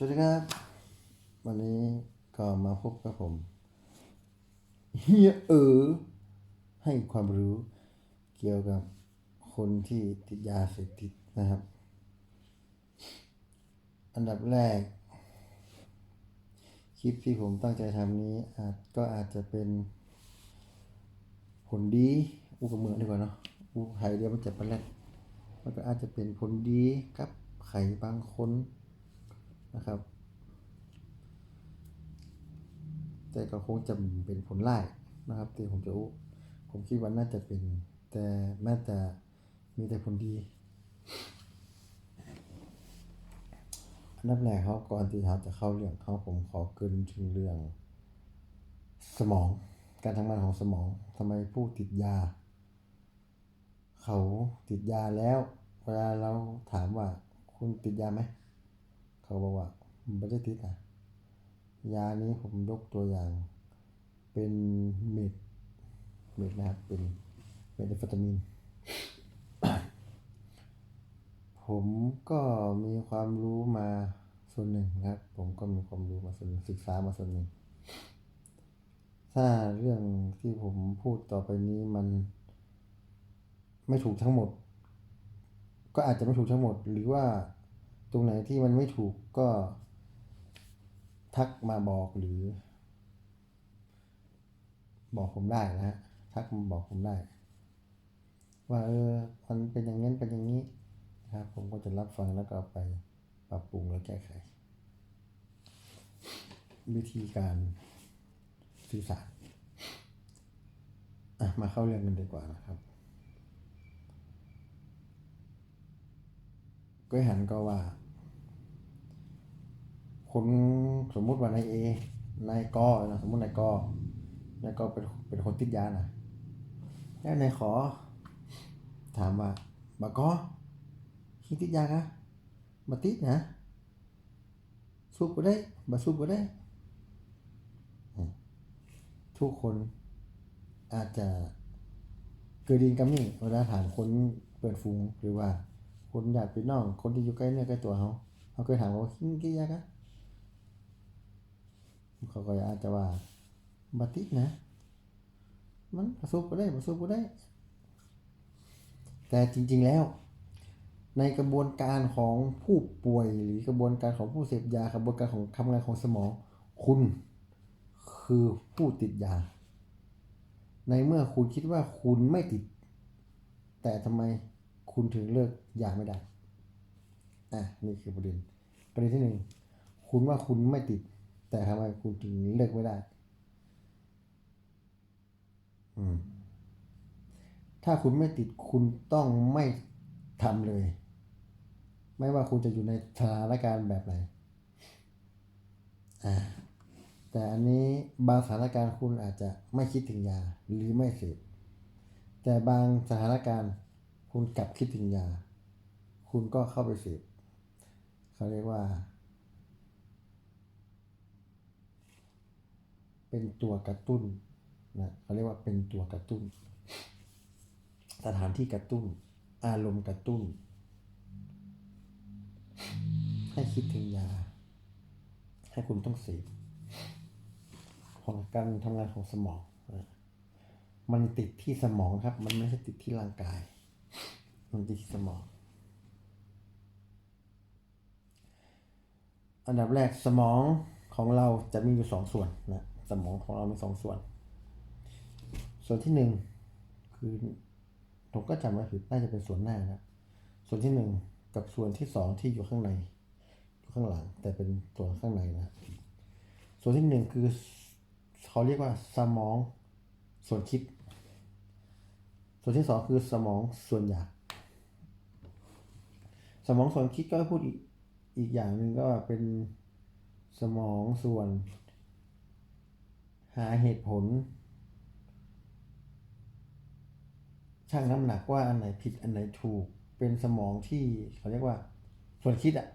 สวัสดีครับ วันนี้ก็มาพบกับผมเฮียเออให้ความรู้เกี่ยวกับคนที่ติดยาเสพติดนะครับ อันดับแรก คลิปที่ผมตั้งใจทำนี้อาจก็อาจจะเป็นผลดีอู้กับเมืองดีกว่าเนาะอู้ไทยเดียวมันจะเป็นแรกมันก็อาจจะเป็นผลดีกับใครบางคน นะครับ แต่ก็คงจะเป็นผลร้ายนะครับที่ผมจะอู้ผมคิดว่าน่าจะเป็น แต่น่าจะมีแต่ผลดีอันดับแรกเขาก่อนที่เขาจะเข้าเรื่องเขาผมขอเกินถึงเรื่อง สมอง การทำงานของสมองทำไมผู้ติดยา เขาติดยาแล้ว เวลาเราถามว่าคุณติดยาไหม เขาบอกว่าไม่ได้ติดอะ ยานี้ผมยกตัวอย่าง เป็นเม็ดเม็ดนะครับ เป็นเมทแอมเฟตามีนผมก็มีความรู้มาส่วนหนึ่งนะครับ ผมก็มีความรู้มาส่วนหนึ่งศึกษามาส่วนหนึ่ง ถ้าเรื่องที่ผมพูดต่อไปนี้มัน ไม่ถูกทั้งหมด ก็อาจจะไม่ถูกทั้งหมดหรือว่า ตรงไหนที่มันไม่ถูกก็ ทักมาบอกหรือ บอกผมได้นะฮะทักมาบอกผมได้ ว่าเออมันเป็นอย่างนั้นเป็นอย่างนี้นะครับผมก็จะรับฟังแล้วก็ไปปรับปรุงและแก้ไข วิธีการสื่อสารอะมาเข้าเรื่องกันดีกว่านะครับ ก็หันก็ว่า คนสมมุติว่านายเอนายกนะสมมุตินายกนายกเป็นเป็นคนติดยานะแล้วนายขอ ถามว่าบากอคิดติดยากะมาติดนะสูบก็ได้บาสูบก็ได้ ทุกคนอาจจะเกิดดินกับนี่เวลาถามคนเปิดฟูงหรือว่า คนอยากพี่น้อง คนที่อยู่ใกล้เนื้อใกล้ตัวเขาเขาเคยถามว่าคิดติดยากะเขาก็อาจจะว่าบัติดนะ มันประสบก็ได้ประสบก็ได้ แต่จริง ๆแล้ว ในกระบวนการของผู้ป่วยหรือกระบวนการของผู้เสพยากระบวนการของทำงานของสมอง คุณคือผู้ติดยา ในเมื่อคุณคิดว่าคุณไม่ติด แต่ทำไม คุณถึงเลิกยาไม่ได้ อะนี่คือประเด็น ประเด็นที่หนึ่งคุณว่าคุณไม่ติด แต่ทำไมคุณถึงเลิกไม่ได้ อืม ถ้าคุณไม่ติดคุณต้องไม่ทำเลย ไม่ว่าคุณจะอยู่ในสถานการณ์แบบไหนอ่าแต่อันนี้บางสถานการณ์คุณอาจจะไม่คิดถึงยาหรือไม่เสพแต่บางสถานการณ์ คุณกลับคิดถึงยา คุณก็เข้าไปเสพเขาเรียกว่า เป็นตัวกระตุ้นนะเขาเรียกว่าเป็นตัวกระตุ้น สถานที่กระตุ้น อารมณ์กระตุ้น ให้คิดถึงยา ให้คุณต้องเสพของการทำงานของสมอง มันติดที่สมองครับ มันไม่ใช่ติดที่ร่างกาย มันติดที่สมอง อันดับแรกสมองของเราจะมีอยู่สองส่วนนะสมองของเรามีสองส่วน ส่วนที่หนึ่งคือผมก็จำไม่ผิดน่าจะเป็นส่วนหน้านะส่วนที่หนึ่งกับส่วนที่สองที่อยู่ข้างในอยู่ข้างหลัง แต่เป็นส่วนข้างในนะส่วนที่หนึ่งคือเขาเรียกว่าสมองส่วนคิด ส่วนที่สองคือสมองส่วนอยาก สมองส่วนคิดก็พูดอีกอีกอย่างหนึ่งก็เป็นสมองส่วน หาเหตุผลชั่งน้ำหนักว่าอันไหนผิดอันไหนถูก เป็นสมองที่เขาเรียกว่า ส่วนคิดอะ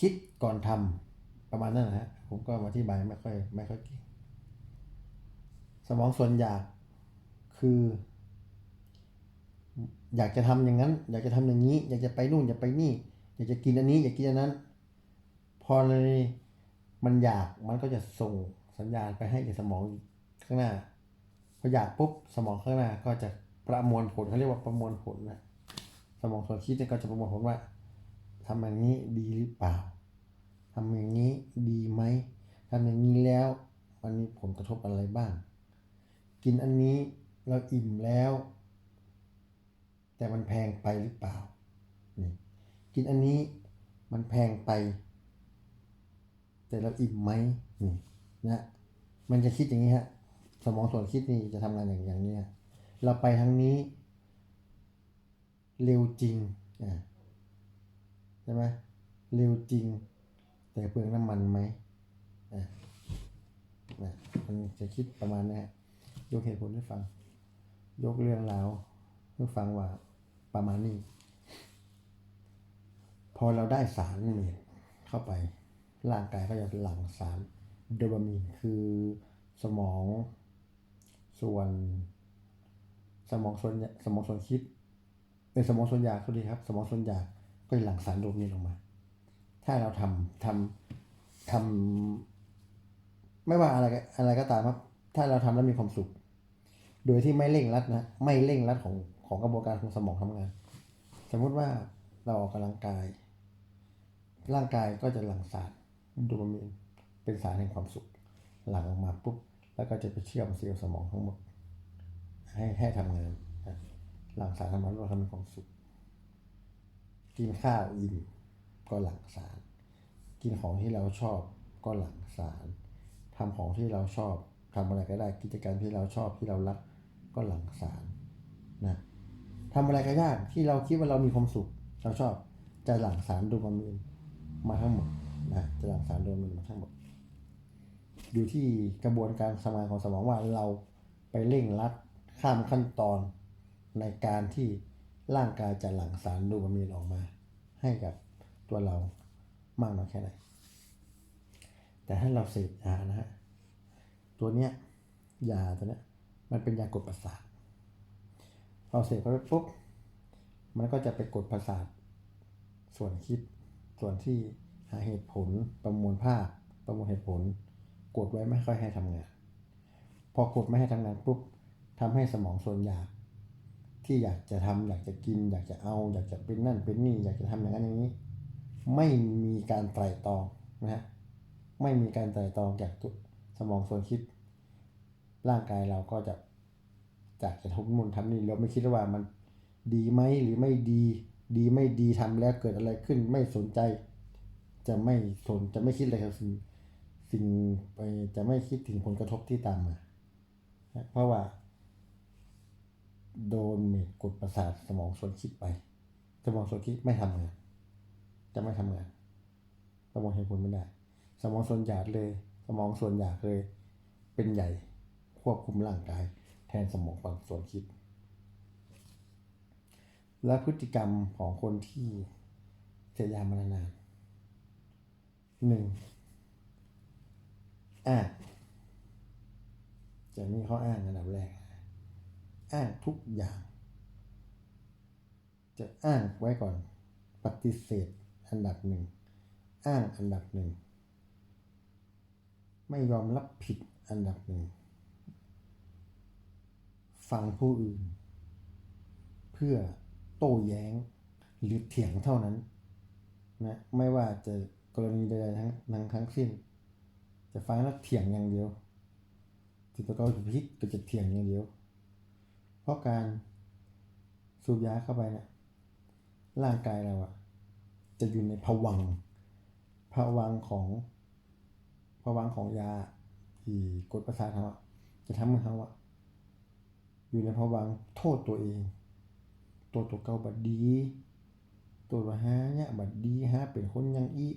คิดก่อนทำประมาณนั้นนะฮะผมก็มาอธิบายไม่ค่อยไม่ค่อยเก่งสมองส่วนอยากคือ อยากจะทำอย่างนั้น อยากจะทำอย่างนี้ อยากจะไปนู่นอยากไปนี่ อยากจะกินอันนี้อยากกินอันนั้น พอเลยมันอยากมันก็จะส่งสัญญาณไปให้กับสมองข้างหน้าพออยากปุ๊บสมองข้างหน้าก็จะประมวลผลเขาเรียกว่าประมวลผลนะสมองส่วนคิดเนี่ยก็จะประมวลผลว่าทำอย่างนี้ดีหรือเปล่าทำอย่างนี้ดีไหมทำอย่างนี้แล้วมันมีผลกระทบอะไรบ้าง กินอันนี้เราอิ่มแล้ว แต่มันแพงไปหรือเปล่านี่ กินอันนี้มันแพงไป แต่เราอิ่มไหมนี่นะมันจะคิดอย่างนี้ฮะ สมองส่วนคิดนี่จะทำงานอย่างอย่างนี้ฮะเราไปทางนี้ เร็วจริงอ่าใช่ไหมเร็วจริง แต่เปลืองน้ำมันไหมอ่านะมันจะคิดประมาณนี้ฮะยกเหตุผลให้ฟัง ยกเรื่องราวให้ฟังว่าประมาณนี้ พอเราได้สารเมดเข้าไป ร่างกายก็จะหลั่งสารโดปามีนคือสมองส่วน สมองส่วนสมองส่วนคิดเป็นสมองส่วนอยากสวัสดีครับ สมองส่วนอยากก็จะหลั่งสารโดปามีนออกมา ถ้าเราทำทำทำไม่ว่าอะไรอะไรก็ตามครับ ถ้าเราทำแล้วมีความสุข โดยที่ไม่เร่งรัดนะไม่เร่งรัดของของกระบวนการของสมองทำงาน สมมุติว่าเราออกกำลังกาย ร่างกายก็จะหลั่งสารโดปามีนเป็นสารแห่งความสุข หลั่งออกมาปุ๊บแล้วก็จะไปเชื่อมเซลล์สมองทั้งหมด ให้ให้ทำงานหลั่งสารทำให้เราทำให้ความสุข กินข้าวอิ่มก็หลั่งสาร กินของที่เราชอบก็หลั่งสารทำของที่เราชอบทำอะไรก็ได้กิจกรรมที่เราชอบที่เรารักก็หลั่งสารนะทำอะไรก็ได้ที่เราคิดว่าเรามีความสุข เราชอบจะหลั่งสารโดปามีน มาทั้งหมดนะจะหลั่งสารโดปามีนมาทั้งหมด อยู่ที่กระบวนการทำงานของสมองว่าเราไปเร่งรัดข้ามขั้นตอนในการที่ร่างกายจะหลั่งสารโดปามีนออกมา ให้กับตัวเรามากน้อยแค่ไหน แต่ถ้าเราเสพยานะฮะ ตัวเนี้ยยาตัวเนี้ยมันเป็นยากดประสาทพอเสพเข้าไปปุ๊บ มันก็จะไปกดประสาทส่วนคิด ส่วนที่หาเหตุผลประมวลภาพ ประมวลเหตุผล กดไว้ไม่ค่อยให้ทำงาน พอกดไม่ให้ทำงานปุ๊บทำให้สมองส่วนอยาก ที่อยากจะทำอยากจะกิน อยากจะเอา อยากจะเป็นนั่นเป็นนี่ อยากจะทำอย่างนั้นอย่างนี้ ไม่มีการไตร่ตรองนะฮะไม่มีการไตร่ตรองจากสมองส่วนคิด ร่างกายเราก็จะจากจะทุบมุนทำนี่เราไม่คิดว่ามันดีไหมหรือไม่ดี ดีไม่ดีทำแล้วเกิดอะไรขึ้นไม่สนใจ จะไม่สนจะไม่คิดอะไรกับสิ่งสิ่งไปจะไม่คิดถึงผลกระทบที่ตามมา เพราะว่า โดนเมดกดประสาทสมองส่วนคิดไป สมองส่วนคิดไม่ทำงาน จะไม่ทำงานประมวลเหตุผลไม่ได้ สมองส่วนอยากเลย สมองส่วนอยากเลย เป็นใหญ่ควบคุมร่างกาย แทนสมองฝั่งส่วนคิด และพฤติกรรมของคนที่เสพยามานานๆหนึ่งอ้างจะมีข้ออ้างอันดับแรก อ้างทุกอย่าง จะอ้างไว้ก่อน ปฏิเสธอันดับหนึ่ง อ้างอันดับหนึ่ง ไม่ยอมรับผิดอันดับหนึ่ง ฟังผู้อื่น เพื่อ โต้แย้ง หรือเถียงเท่านั้นนะไม่ว่าจะกรณีใดๆทั้งทั้งทั้งสิ้น จะฟังแล้วเถียงอย่างเดียวถึงตัวเขาจะพิษก็จะเถียงอย่างเดียว เพราะการสูบยาเข้าไปเนี่ยร่างกายเราอะจะอยู่ในภวังค์ภวังของภวังของยาที่กดประสาทเขาจะทำให้เขาอะอยู่ในภวังโทษตัวเอง ตัวตัวเก่าบัดดี ตัวว่าฮะเนี่ยบัดดีฮะเป็นคนยังอี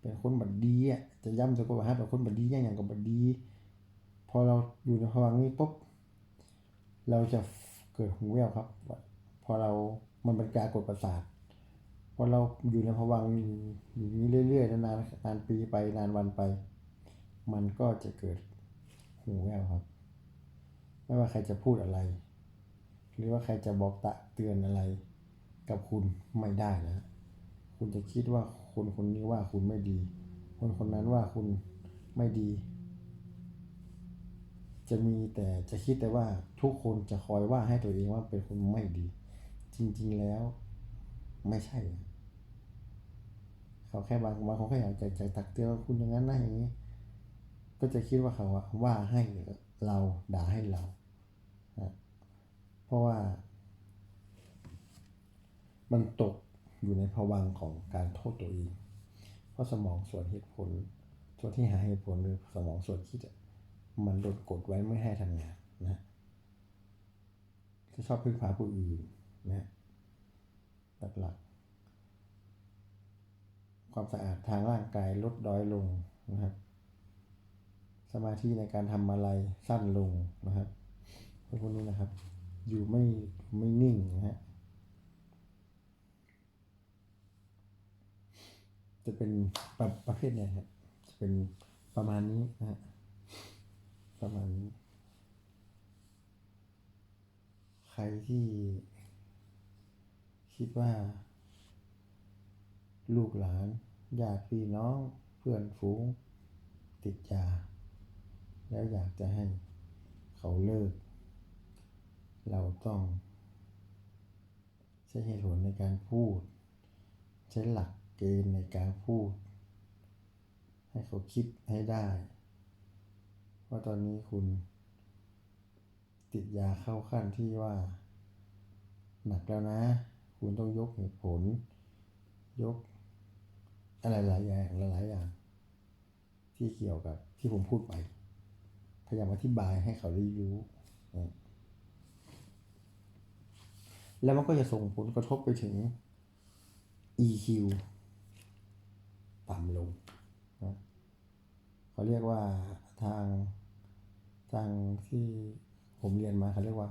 เป็นคนบัดดีอะจะย้ำตัวว่าฮะเป็นคนบัดดีอย่างอย่างกับบัดดี พอเราอยู่ในภวังนี้ปุ๊บเราจะเกิดหูแววครับ พอเรามันเป็นการกดประสาทพอเราอยู่ในภวังอยู่นี้เรื่อยๆนานๆนานปีไปนานวันไป มันก็จะเกิดหูแววครับ ไม่ว่าใครจะพูดอะไร หรือว่าใครจะบอกตะเตือนอะไรกับคุณไม่ได้นะ คุณจะคิดว่าคนคนนี้ว่าคุณไม่ดี คนคนนั้นว่าคุณไม่ดี จะมีแต่จะคิดแต่ว่าทุกคนจะคอยว่าให้ตัวเองว่าเป็นคนไม่ดี จริง ๆแล้ว ไม่ใช่ เขาแค่บางบางเขาแค่อยากจะใจตักเตือนคุณอย่างนั้นนะอย่างนี้ ก็จะคิดว่าเขาว่าให้เราด่าให้เรา เพราะว่า มันตกอยู่ในภวังของการโทษตัวเอง เพราะสมองส่วนเหตุผล ส่วนที่หาเหตุผลหรือสมองส่วนคิดมันโดนกดไว้ไม่ให้ทำงานนะจะชอบพึ่งพาผู้อื่นนะหลักๆความสะอาดทางร่างกายลดด้อยลงนะครับ สมาธิในการทำอะไรสั้นลงนะครับพวกนี้นะครับ อยู่ไม่ไม่นิ่งนะฮะจะเป็นประประเภทเนี่ยครับจะเป็นประมาณนี้นะฮะประมาณนี้ ใครที่คิดว่า ลูกหลานญาติพี่น้องเพื่อนฝูงติดยา แล้วอยากจะให้เขาเลิก เราต้องใช้เหตุผลในการพูด ใช้หลักเกณฑ์ในการพูด ให้เขาคิดให้ได้ ว่าตอนนี้คุณ ติดยาเข้าขั้นที่ว่า หนักแล้วนะ คุณต้องยกเหตุผล ยกอะไรหลายอย่างหลายอย่าง ที่เกี่ยวกับที่ผมพูดไป พยายามอธิบายให้เขาได้รู้นะ แล้วมันก็จะส่งผลกระทบไปถึง EQ ต่ำลงนะเขาเรียกว่าทางทางที่ผมเรียนมาเขาเรียกว่า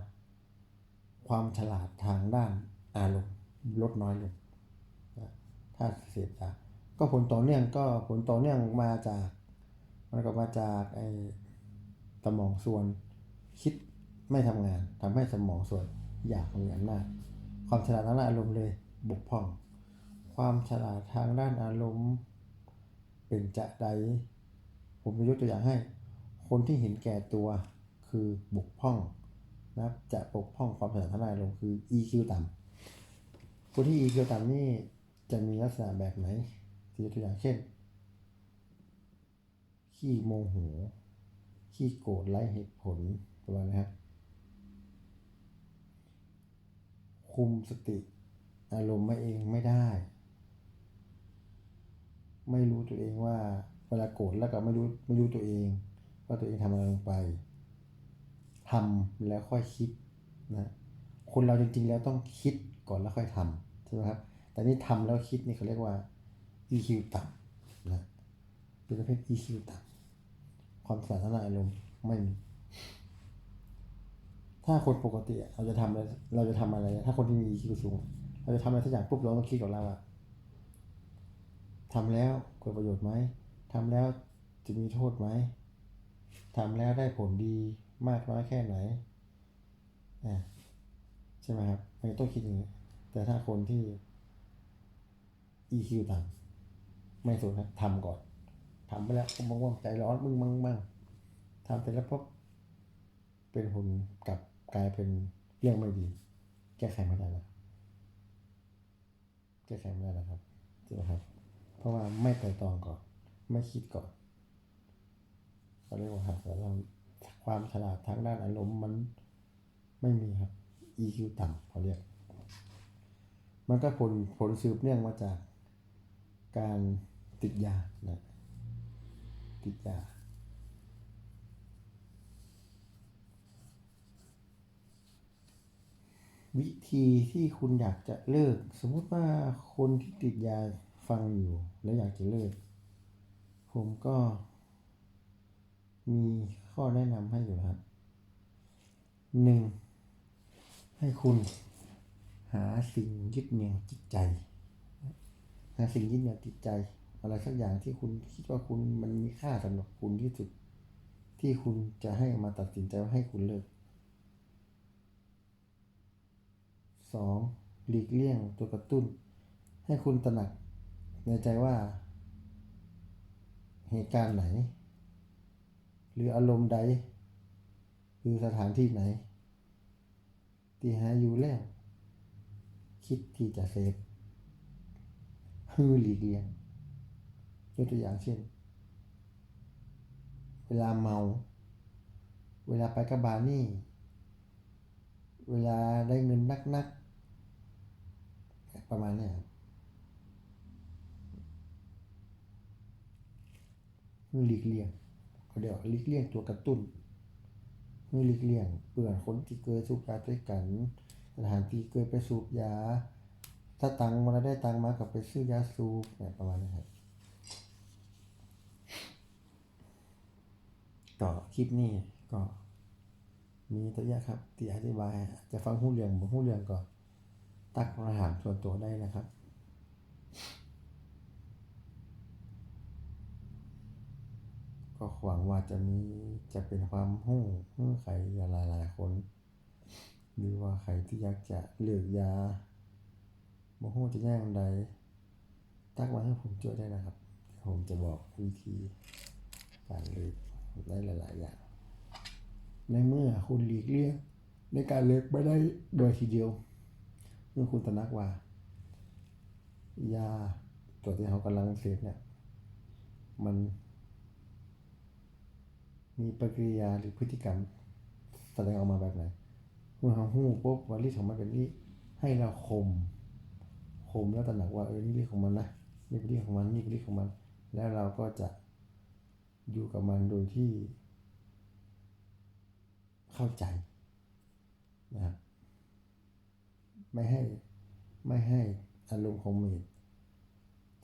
ความฉลาดทางด้านอารมณ์ลดน้อยลงนะถ้าเสพยาก็ผลต่อเนื่องก็ผลต่อเนื่องมาจากมันก็มาจากไอ้สมองส่วนคิดไม่ทำงานทำให้สมองส่วนอยากมีอำนาจ ความฉลาดทางด้านอารมณ์เลยบกพร่อง ความฉลาดทางด้านอารมณ์ เป็นจะใด ผมจะยกตัวอย่างให้ คนที่เห็นแก่ตัวคือบกพร่องนะครับจะบกพ่องความฉลาดทางด้านอารมณ์คือ EQ ต่ำคนที่ EQ ต่ำนี่จะมีลักษณะแบบไหนยกตัวอย่างเช่น ขี้โมโห ขี้โกรธไร้เหตุผลประมาณนะครับ คุมสติ อารมณ์ไม่เองไม่ได้ ไม่รู้ตัวเองว่าเวลาโกรธแล้วก็ไม่รู้ไม่รู้ตัวเอง ว่าตัวเองทำอะไรลงไปทำแล้วค่อยคิดนะคนเราจริงๆแล้วต้องคิดก่อนแล้วค่อยทำใช่ไหมครับแต่นี่ทำแล้วคิดนี่เขาเรียกว่า EQ ต่ำนะเป็นประเภท EQ ต่ำความสาธารณอารมณ์ไม่มี ถ้าคนปกติเราจะทำอะไรเราจะทำอะไร ถ้าคนที่มี EQ สูง เราจะทำอะไรสักอย่างปุ๊บเราต้องคิดกับเราอะทำแล้วเกิดประโยชน์ไหมทำแล้วจะมีโทษไหมทำแล้วได้ผลดีมากน้อยแค่ไหนอ่าใช่ไหมครับมันต้องคิดอย่างนี้ แต่ถ้าคนที่ EQ ต่ำไม่สนครับทำก่อนทำไปแล้วบางวันใจร้อนมึงมั่งมั่งทำไปแล้วปุ๊บเป็นผลกลับ กลายเป็นเรื่องไม่ดี แก้ไขไม่ได้แล้วแก้ไขไม่ได้แล้วครับใช่ไหมครับ เพราะว่าไม่ไตรตรองก่อน ไม่คิดก่อนเขาเรียกว่าครับเราความฉลาดทางด้านอารมณ์มันไม่มีครับ EQ ต่ำเขาเรียก มันก็ผลผลสืบเนื่องมาจากการติดยานะติดยา วิธีที่คุณอยากจะเลิก สมมุติว่าคนที่ติดยาฟังอยู่ แล้วอยากจะเลิก ผมก็ มีข้อแนะนำให้อยู่ครับหนึ่งให้คุณหาสิ่งยึดเหนี่ยวจิตใจ หาสิ่งยึดเหนี่ยวจิตใจ อะไรสักอย่างที่คุณคิดว่าคุณมันมีค่าสำหรับคุณที่สุด ที่คุณจะให้มาตัดสินใจว่าให้คุณเลิก สองหลีกเลี่ยงตัวกระตุ้น ให้คุณตระหนักในใจว่า เหตุการณ์ไหน หรืออารมณ์ใดคือสถานที่ไหน ที่หาอยู่แล้ว คิดที่จะเสพฮือหลีกเลี่ยงยกตัวอย่างเช่น เวลาเมา เวลาไปกับบาร์นี่ เวลาได้เงินนักๆ ประมาณเนี้ยคือหลีกเลี่ยงเขาเดี๋ยวหลีกเลี่ยงตัวกระตุ้นคือหลีกเลี่ยงเปื่อนคนที่เคยสูบยาด้วยกันสถานที่เคยไปสูบยา ถ้าตังมาแล้วได้ตังมากับไปซื้อยาสูบเนี่ยประมาณนี้ครับต่อคลิปนี้ก็มีตัวอย่างครับที่อธิบายจะฟังหูเรื่องบ่หู้เรื่องก็ตัก มาถามส่วนตัวได้นะครับ ก็หวังว่าจะมีจะเป็นความหู้เมื่อใครหลายหลายๆคน หรือว่าใครที่อยากจะเลือกยาบ่ฮู้จะแย่งใดตักมาให้ผมช่วยได้นะครับ ผมจะบอกวิธีการเลือกได้หลาย ๆ อย่าง ในเมื่อคุณหลีกเลี่ยงในการเลือกไม่ได้โดยทีเดียว มื่อคุณตระหนักว่า ยาตัวที่เขากำลังเสพเนี่ย มัน มีปฏิกิริยาหรือพฤติกรรมแสดงออกมาแบบไหนเมื่อเราหู้ปุ๊บว่าฤทธิ์ของมันเป็นฤทธิ์ให้เราข่มข่มแล้วตระหนักว่าเออนี่ฤทธิ์ของมันนะนี่เป็นฤทธิ์ของมันนี่เป็นฤทธิ์ของมัน แล้วเราก็จะอยู่กับมันโดยที่เข้าใจนะครับ ไม่ให้ไม่ให้อารมณ์ของเมต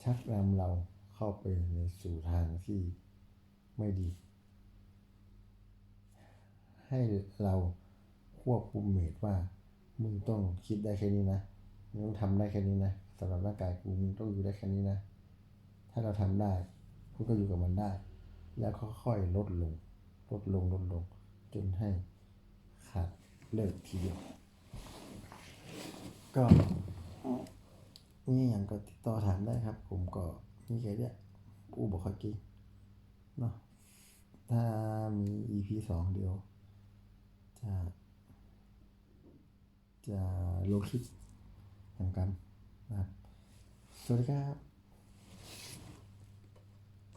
ชักนำเราเข้าไปในสู่ทางที่ไม่ดี ให้เราควบคุมเมตว่า มึงต้องคิดได้แค่นี้นะ มึงต้องทำได้แค่นี้นะสำหรับร่างกายกูมึงต้องอยู่ได้แค่นี้นะ ถ้าเราทำได้คุณก็อยู่กับมันได้ แล้วค่อยๆลดลง ลดลงลดลง จนให้ขาดเลิกทีเดียว ก็มีอย่างก็ติดต่อถามได้ครับ ผมก็มีแค่เนี้ยอู้บอกค่อยกี้เนาะถ้ามี EP สองเดียว จะ จะลงคลิปทำกันนะครับ สวัสดีครับ